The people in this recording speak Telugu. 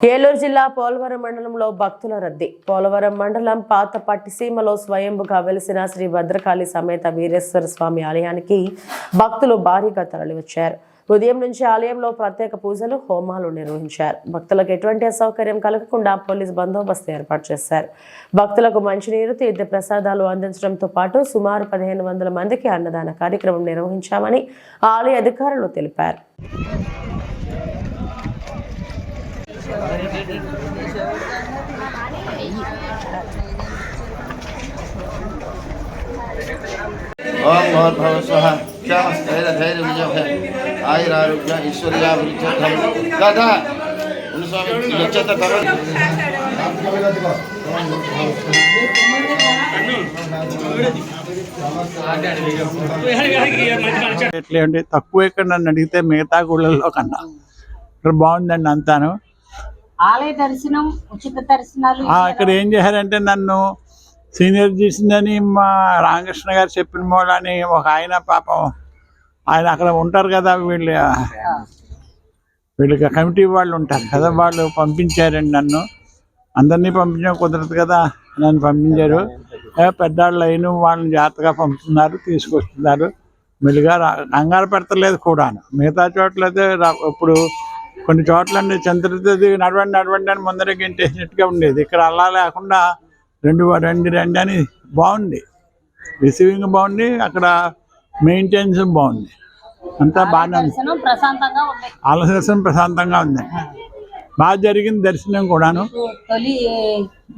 ఏలూరు జిల్లా పోలవరం మండలంలో భక్తుల రద్దీ. పోలవరం మండలం పాత పట్టిసీమలో స్వయంభుగా వెలిసిన శ్రీ భద్రకాళి సమేత వీరేశ్వర స్వామి ఆలయానికి భక్తులు భారీగా తరలివచ్చారు. ఉదయం నుంచి ఆలయంలో ప్రత్యేక పూజలు హోమాలు నిర్వహించారు. భక్తులకు ఎటువంటి అసౌకర్యం కలగకుండా పోలీస్ బందోబస్తు ఏర్పాటు చేశారు. భక్తులకు మంచినీరు తీర్థ ప్రసాదాలు అందించడంతో పాటు సుమారు పదిహేను వందల మందికి అన్నదాన కార్యక్రమం నిర్వహించామని ఆలయ అధికారులు తెలిపారు. ఓం భోర్భవ స్వ క్షేమస్థైర్యధైర్యజయ ఆయురారోగ్య ఐశ్వర్యాభివృద్ధి కదా స్వామి ఎట్లే అండి తక్కువ ఎక్కడ నన్ను అడిగితే మిగతా గుళ్ళల్లో కన్నా. బాగుందండి అంతాను ఆలయ దర్శనం ఉచిత దర్శనాలు ఆ, ఇక్కడ ఏం చేశారంటే నన్ను సీనియర్ చేసిందని మా రామకృష్ణ గారు చెప్పిన మూలని ఒక ఆయన పాపం ఆయన అక్కడ ఉంటారు కదా వీళ్ళు వీళ్ళకి కమిటీ వాళ్ళు ఉంటారు కదా వాళ్ళు పంపించారండి నన్ను. అందరినీ పంపించడం కుదరదు కదా నన్ను పంపించారు. పెద్దవాళ్ళు అయిన వాళ్ళని జాగ్రత్తగా పంపుతున్నారు తీసుకొస్తున్నారు. మెల్లిగా కంగారు పెడతలేదు కూడాను. మిగతా చోట్ల అయితే రా- ఇప్పుడు కొన్ని చోట్ల చంద్రది నడవండి నడవండి అని ముందర గెంటేసినట్టుగా ఉండేది. ఇక్కడ అలా లేకుండా రెండు రెండు రెండు అని బాగుంది. రిసీవింగ్ బాగుంది అక్కడ మెయింటెనెన్స్ బాగుంది. అంతా బాగానే ఉంది. దర్శనం ప్రశాంతంగా ఉంది. ఆలస్యం ప్రశాంతంగా ఉంది. బాగా జరిగింది దర్శనం కూడాను.